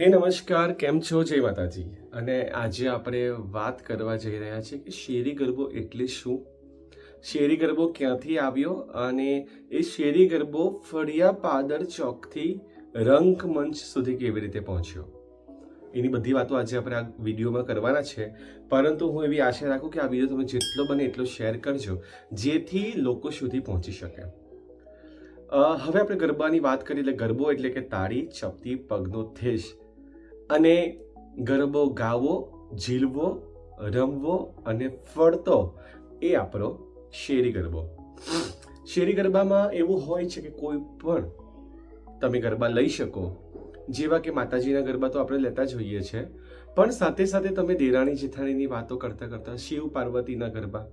હે નમસ્કાર, કેમ છો? જય માતાજી. અને આજે આપણે વાત કરવા જઈ રહ્યા છીએ કે શેરી ગરબો એટલે શું? શેરી ગરબો ક્યાંથી આવ્યો અને એ શેરી ગરબો ફળિયા પાદર ચોકથી રંગમંચ સુધી કેવી રીતે પહોંચ્યો? એની બધી વાતો આજે આપણે આ વિડીયોમાં કરવાના છે. પરંતુ હું એવી આશા રાખું કે આ વીડિયો તમે જેટલો બને એટલો શેર કરજો, જેથી લોકો સુધી પહોંચી શકે. હવે આપણે ગરબાની વાત કરીએ એટલે ગરબો એટલે કે તાળી, ચપટી, પગનો થેશ અને ગરબો ગાવો, ઝીલવો, રમવો અને ફરતો એ આપણો શેરી ગરબો. શેરી ગરબામાં એવું હોય છે કે કોઈ પણ તમે ગરબા લઈ શકો, જેવા કે માતાજીના ગરબા તો આપણે લેતા જ હોઈએ છીએ પણ સાથે સાથે તમે દેરાણી જેઠાણીની વાતો કરતાં કરતાં, શિવ પાર્વતીના ગરબા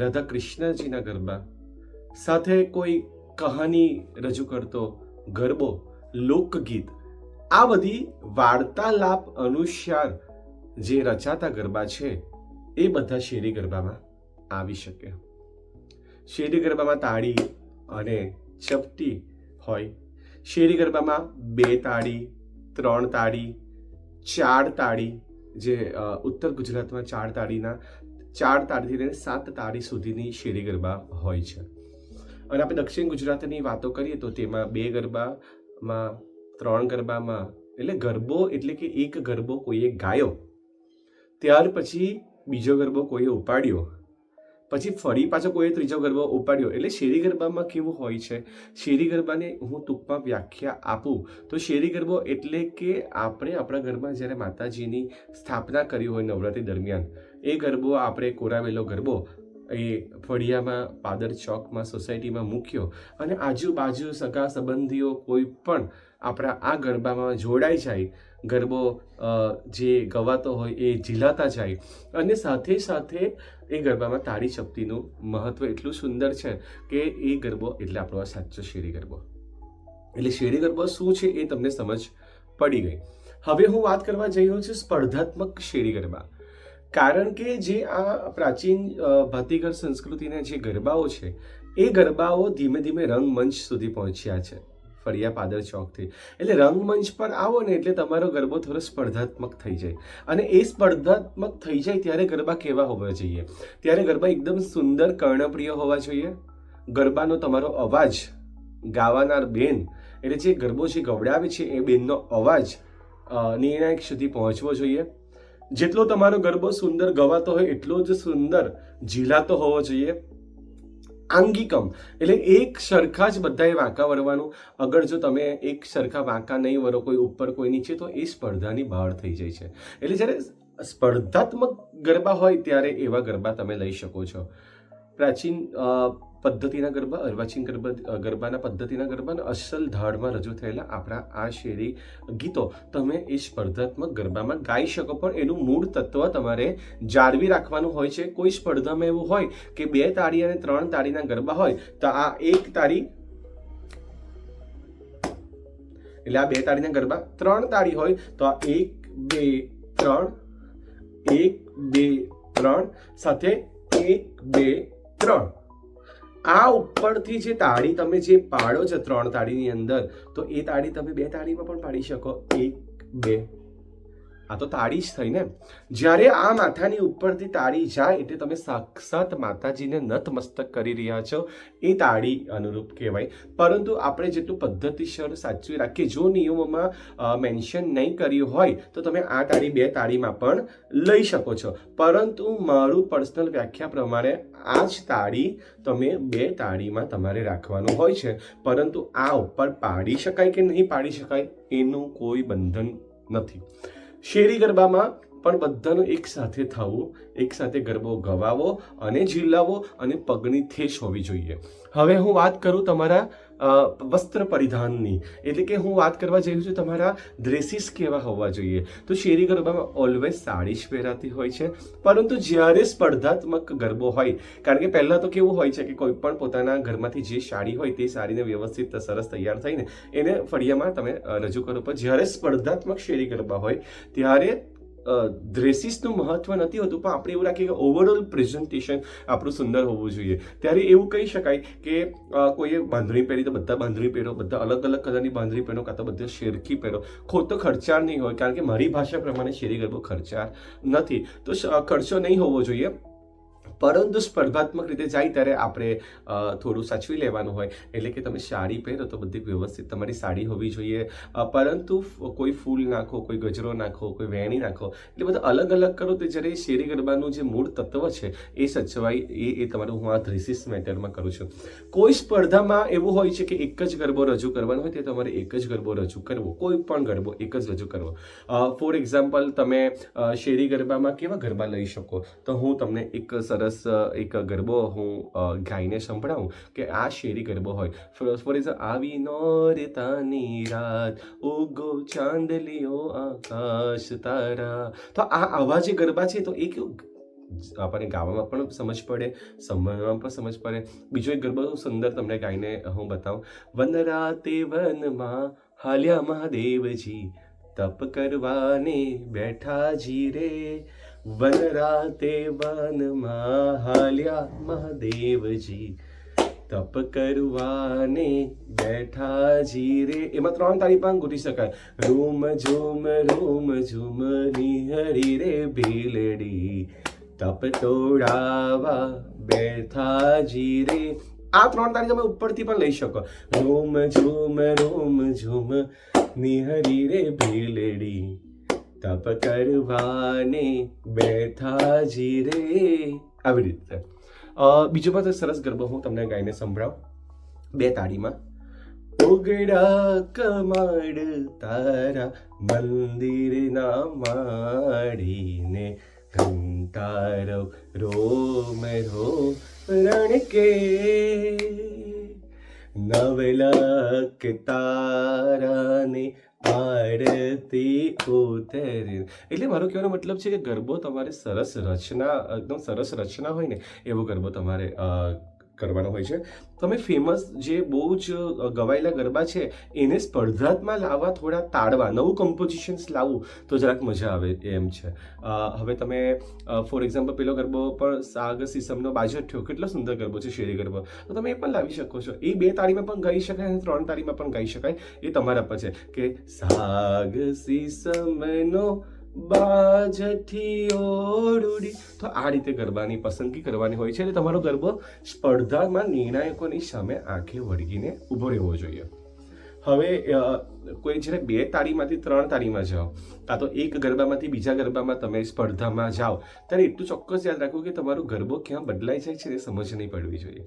રાધા કૃષ્ણજીના ગરબા, સાથે કોઈ કહાની રજૂ કરતો ગરબો, લોકગીત આ બધી વાર્તાલાપ અનુસાર જે રચાતા ગરબા છે, એ બધા શેરી ગરબામાં આવી શકે. શેરી ગરબામાં તાળી અને ચપટી હોય. શેરી ગરબામાં બે તાળી, ત્રણ તાળી, ચાર તાળી, જે ઉત્તર ગુજરાતમાં ચાર તાળીના, ચાર તાળીથી લઈને સાત તાળી સુધીની શેરી ગરબા હોય છે. અને આપણે દક્ષિણ ગુજરાતની વાતો કરીએ તો તેમાં બે ગરબામાં ત્રણ ગરબામાં, એટલે ગરબો એટલે કે એક ગરબો કોઈએ ગાયો. ત્યાર પછી બીજો ગરબો કોઈએ ઉપાડ્યો. પછી ફરી પાછો કોઈએ ત્રીજો ગરબો ઉપાડ્યો. એટલે શેરી ગરબામાં કેવું હોય છે? શેરી ગરબાને હું ટૂંકમાં વ્યાખ્યા આપું. તો શેરી ગરબો એટલે કે આપણે આપણા ઘરમાં જ્યારે માતાજીની સ્થાપના કરી હોય નવરાત્રી દરમિયાન, એ ગરબો આપણે કોરાવેલો ગરબો એ ફળિયામાં પાદર ચોકમાં સોસાયટીમાં મૂક્યો અને આજુબાજુ સગા સંબંધીઓ કોઈ પણ આપણા આ ગરબામાં જોડાઈ જાય, ગરબો જે ગવાતો હોય એ ઝીલાતા જાય અને સાથે સાથે એ ગરબામાં તાળી શક્તિનું મહત્ત્વ એટલું સુંદર છે કે એ ગરબો એટલે આપણો સાચો શેરી ગરબો. એટલે શેરી ગરબો શું છે એ તમને સમજ પડી ગઈ. હવે હું વાત કરવા જઈ રહ્યો છું સ્પર્ધાત્મક શેરી ગરબા. કારણ કે જે આ પ્રાચીન ભાતીગર સંસ્કૃતિના જે ગરબાઓ છે, એ ગરબાઓ ધીમે ધીમે રંગમંચ સુધી પહોંચ્યા છે, ફળિયા પાદર ચોકથી. એટલે રંગમંચ પર આવો ને એટલે તમારો ગરબો થોડો સ્પર્ધાત્મક થઈ જાય. અને એ સ્પર્ધાત્મક થઈ જાય ત્યારે ગરબા કેવા હોવા જોઈએ? ત્યારે ગરબા એકદમ સુંદર, કર્ણપ્રિય હોવા જોઈએ. ગરબાનો તમારો અવાજ, ગાવાનાર બેન, એટલે જે ગરબો જે ગવડાવે છે એ બેનનો અવાજ નિર્ણાયક સુધી પહોંચવો જોઈએ. જેટલો તમારો ગરબો સુંદર ગવાતો હોય, એટલો જ સુંદર ઝીલાતો હોવો જોઈએ. આંગિકમ, એટલે એક સરખા જ બધાએ વાંકા વરવાનું અગર જો તમે એક સરખા વાંકા નહીં વરો કોઈ ઉપર, કોઈ નીચે, તો એ સ્પર્ધાની બહાર થઈ જાય છે. એટલે જ્યારે સ્પર્ધાત્મક ગરબા હોય, ત્યારે એવા ગરબા તમે લઈ શકો છો. પ્રાચીન પદ્ધતિના ગરબા, અર્વાચીન ગરબા ગરબાના પદ્ધતિના ગરબા અને અસલ ધાડમાં રજૂ થયેલા આપણા આ શેરી ગીતો. તમે એ સ્પર્ધાત્મક ગરબામાં ગાઈ શકો, પણ એનું મૂળ તત્વ તમારે જાળવી રાખવાનું હોય છે. કોઈ સ્પર્ધામાં એવું હોય કે બે તાળી અને ત્રણ તાળીના ગરબા હોય, તો આ એક તાળી એટલે આ બે તાળીના ગરબા, ત્રણ તાળી હોય, તો આ એક, બે, ત્રણ, એક, બે, ત્રણ, સાથે એક, બે, ત્રણ. આ ઉપરથી જે તાળી તમે જે પાડો છો ત્રણ તાળીની અંદર, તો એ તાળી તમે બે તાળીમાં પણ પાડી શકો. એક, બે. આ તો તાળી જ થઈ ને જ્યારે આ માથાની ઉપરથી તાળી જાય એટલે તમે સાક્ષાત માતાજીને નતમસ્તક કરી રહ્યા છો, એ તાળી અનુરૂપ કહેવાય. પરંતુ આપણે જેટલું પદ્ધતિસર સાચવી રાખીએ, જો નિયમોમાં મેન્શન નહીં કર્યું હોય, તો તમે આ તાળી બે તાળીમાં પણ લઈ શકો છો. પરંતુ મારું પર્સનલ વ્યાખ્યા પ્રમાણે આ જ તાળી તમે બે તાળીમાં તમારે રાખવાનું હોય છે. પરંતુ આ ઉપર પાડી શકાય કે નહીં પાડી શકાય, એનું કોઈ બંધન નથી. શેરી ગરબામાં પણ બધાનું એક સાથે થવું, એક સાથે ગરબો ગવાવો અને ઝીલાવો અને પગની થેશ હોવી જોઈએ. હવે હું વાત કરું તમારા વસ્ત્ર પરિધાનની એટલે કે હું વાત કરવા જઈ રહ્યો છું તમારા ડ્રેસીસ કેવા હોવા જોઈએ. તો શેરી ગરબામાં ઓલવેઝ સાડી જ પહેરાતી હોય છે. પરંતુ જ્યારે સ્પર્ધાત્મક ગરબો હોય, કારણ કે પહેલાં તો કેવું હોય છે કે કોઈ પણ પોતાના ઘરમાંથી જે સાડી હોય તે સાડીને વ્યવસ્થિત સરસ તૈયાર થઈને એને ફળિયામાં તમે રજૂ કરો. પણ જ્યારે સ્પર્ધાત્મક શેરી ગરબા હોય, ત્યારે ડ્રેસીસનું મહત્વ નથી હોતું, પણ આપણે એવું રાખીએ કે ઓવરઓલ પ્રેઝન્ટેશન આપણું સુંદર હોવું જોઈએ. ત્યારે એવું કહી શકાય કે કોઈએ બાંધણી પહેરી તો બધા બાંધણી પહેરો, બધા અલગ અલગ કલરની બાંધણી પહેરો કાં તો બધા શેરખી પહેરો. ખોટો ખર્ચાળ નહીં હોય, કારણ કે મારી ભાષા પ્રમાણે શેરી ગરબો ખર્ચાળ નથી. તો ખર્ચો નહીં હોવો જોઈએ. પરંતુ સ્પર્ધાત્મક રીતે જાય ત્યારે આપણે થોડું સાચવી લેવાનું હોય. એટલે કે તમે સાડી પહેરો તો બધી વ્યવસ્થિત તમારી સાડી હોવી જોઈએ. પરંતુ કોઈ ફૂલ નાખો, કોઈ ગજરો નાખો, કોઈ વેણી નાખો, એટલે બધા અલગ અલગ કરો તો જ્યારે શેરી ગરબાનું જે મૂળ તત્વ છે એ સચવાય એ એ તમારું હું આ થ્રીસીસ મેટરમાં કરું છું. કોઈ સ્પર્ધામાં એવું હોય છે કે એક જ ગરબો રજૂ કરવાનો હોય તે તમારે એક જ ગરબો રજૂ કરવો, કોઈ પણ ગરબો એક જ રજૂ કરવો. ફોર એક્ઝામ્પલ તમે શેરી ગરબામાં કેવા ગરબા લઈ શકો? તો હું તમને એક સરસ અ, એક ગરબો હું ગાઈને સંભળાવું કે આ શેરી ગરબો હોય. ફોર ઇઝ આવી નોરતાની રાત ઉગો ચાંદલીઓ આકાશ તારા. તો આ આવા જે ગરબા છે તો એ કેવું આપણને ગાવામાં પણ સમજ પડે સમજવામાં પણ સમજ પડે. બીજો એક ગરબો સુંદર તમને ગાઈને હું બતાવું. વન રાતે વનમાં હાલ્યા મહાદેવજી તપ કરવાને બેઠા જી રે. વન રાતે વનમાં હાલ્યા મહાદેવજી. તપ કરવાને બેઠા જી રે. એમાં ત્રણ તારી પણ ગોઠી શકાય. રૂમ ઝૂમ રૂમ ઝૂમ, નિહરી રે ભીલડી. તપ તોડાવા બેઠા જી રે. આ ત્રણ તારી તમે ઉપરથી પણ લઈ શકો. રૂમ ઝૂમ રૂમ ઝૂમ, નિહરી રે ભીલડી. તપ કરવાને બેઠા જી રે. આવી રીતે. બીજો પણ સરસ ગરબો હું તમને ગાઈને સંભળાવું. બે તાળીમાં. ઉગડા કમાડ તારા મંદિરના માડીને ઘંટારવ રોમ રો રણકે. નવલક તારાને આરતી ઉતરી. એટલે મારો કહેવાનો મતલબ છે કે ગરબો તમારે સરસ રચના, એકદમ સરસ રચના હોય ને, એવો ગરબો તમારે કરવાનો હોય છે. તમે ફેમસ જે બહુ જ ગવાયેલા ગરબા છે, એને સ્પર્ધાત્મક લાવવા થોડા તાળવા નવું કમ્પોઝિશન્સ લાવવું તો જરાક મજા આવે એમ છે. હવે તમે ફોર એક્ઝામ્પલ પેલો ગરબો પણ સાગ, સિસમનો બાજઠ્યો કેટલો સુંદર ગરબો છે, શેરી ગરબો. તો તમે એ પણ લાવી શકો છો. એ બે તાળીમાં પણ ગાઈ શકાય અને ત્રણ તાળીમાં પણ ગાઈ શકાય, એ તમારા પર છે કે સાગ, સિસમનો ઓડુડી. તો આ રીતે ગરબાની પસંદગી કરવાની હોય છે એટલે તમારો ગરબો સ્પર્ધામાં નિર્ણાયકોની સામે આંખે વળગીને ઊભો રહેવો જોઈએ. હવે કોઈ જ્યારે બે તાળીમાંથી ત્રણ તાળીમાં જાઓ, કાં તો એક ગરબામાંથી બીજા ગરબામાં તમે સ્પર્ધામાં જાઓ, ત્યારે એટલું ચોક્કસ યાદ રાખવું કે તમારો ગરબો ક્યાં બદલાઈ જાય છે એ સમજ નહીં પડવી જોઈએ.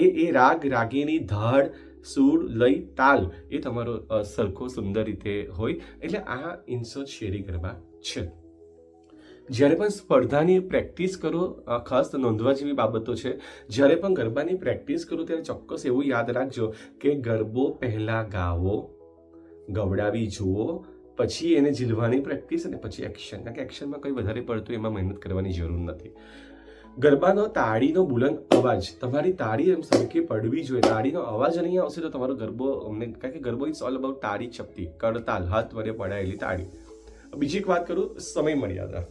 એ એ રાગ, રાગીની ધાડ સૂર લય, તાલ એ તમારો સરખો, સુંદર રીતે હોય. એટલે આ ઇન્સો શેરી ગરબા છે. જ્યારે પણ સ્પર્ધાની પ્રેક્ટિસ કરો ખાસ નોંધવા જેવી બાબતો છે, જ્યારે પણ ગરબાની પ્રેક્ટિસ કરો, ત્યારે ચોક્કસ એવું યાદ રાખજો કે ગરબો પહેલાં ગાવો, ગવડાવી જુઓ, પછી એને ઝીલવાની પ્રેક્ટિસ અને પછી એક્શન. કારણ કે એક્શનમાં કંઈ વધારે પડતું એમાં મહેનત કરવાની જરૂર નથી. ગરબાનો તાળીનો બુલંદ અવાજ. તમારી તાળી એમ સરખી પડવી જોઈએ. તાળીનો અવાજ નહીં આવશે તો તમારો ગરબો અમને, કારણ કે ગરબો ઇઝ ઓલ અબાઉટ તાળી ચપટી કડતાલ હાથ વડે પડાયેલી તાળી. બીજી એક વાત કરું સમય મર્યાદા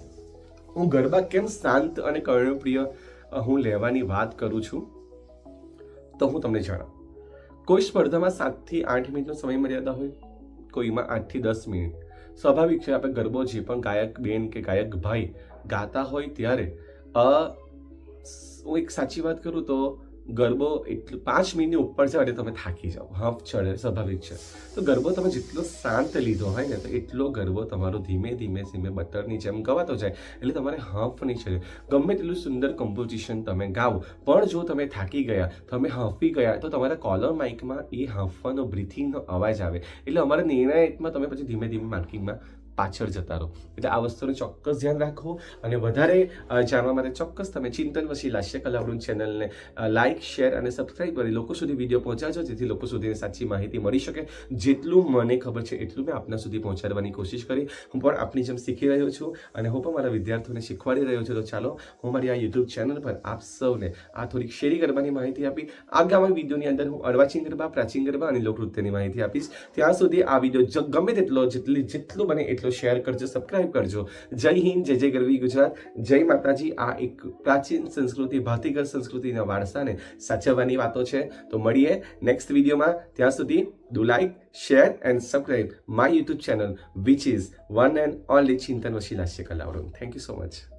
હું ગરબા કેમ શાંત અને કર્ણપ્રિય હું લેવાની વાત કરું છું? તો હું તમને જણાવું. કોઈ સ્પર્ધામાં સાતથી આઠ મિનિટનો સમય મર્યાદા હોય? કોઈમાં આઠથી દસ મિનિટ. સ્વાભાવિક છે, આપણે ગરબો જે પણ ગાયક બેન કે ગાયક ભાઈ ગાતા હોય ત્યારે હું એક સાચી વાત કરું તો ગરબો એટલું, પાંચ મિનિટની ઉપર છે, એટલે તમે થાકી જાઓ. હાફ ચડે, સ્વાભાવિક છે. તો ગરબો તમે જેટલો શાંત લીધો હોય ને, તો એટલો ગરબો તમારો ધીમે ધીમે ધીમે બટરની જેમ ગવાતો જાય, એટલે તમારે હાફ નહીં ચડે. ગમે તેટલું સુંદર કમ્પોઝિશન તમે ગાઓ, પણ જો તમે થાકી ગયા, તમે હાંફી ગયા, તો તમારા કોલર માઇકમાં એ હાંફવાનો બ્રિથિંગનો અવાજ આવે. એટલે અમારા નિર્ણાયકમાં તમે પછી ધીમે ધીમે માર્કિંગમાં પાછળ જતા રહો. એટલે આ વસ્તુનું ચોક્કસ ધ્યાન રાખો અને વધારે જાણવા માટે ચોક્કસ તમે ચિંતન વશી લાસ્ય કલાવૃંદ ચેનલને લાઇક શેર અને સબસ્ક્રાઈબ કરી લોકો સુધી વીડિયો પહોંચાડજો, જેથી લોકો સુધી સાચી માહિતી મળી શકે. જેટલું મને ખબર છે એટલું મેં આપના સુધી પહોંચાડવાની કોશિશ કરી. હું પણ આપની જેમ શીખી રહ્યો છું અને હું પણ મારા વિદ્યાર્થીઓને શીખવાડી રહ્યો છું. તો ચાલો, હું મારી આ યુટ્યુબ ચેનલ પર આપ સૌને આ થોડીક શેરી ગરબાની માહિતી આપી. આગામી વિડીયોની અંદર હું અડવાચીન ગરબા, પ્રાચીન ગરબા અને લોકનૃત્યની માહિતી આપીશ. ત્યાં સુધી આ વીડિયો ગમે તેટલો, જેટલી, જેટલું બને એટલો શેર કરજો સબસ્ક્રાઇબ કરજો. જય હિન્દ, જય જય ગરવી ગુજરાત. જય માતાજી, આ એક પ્રાચીન સંસ્કૃતિ ભાતીગર સંસ્કૃતિના વારસાને સાચવવાની વાતો છે. તો મળીએ નેક્સ્ટ વિડીયોમાં. ત્યાં સુધી do like share and subscribe my YouTube channel which is one and only Chintan વશીલા લાસ્ય કલાવડું થેન્ક યુ સો મચ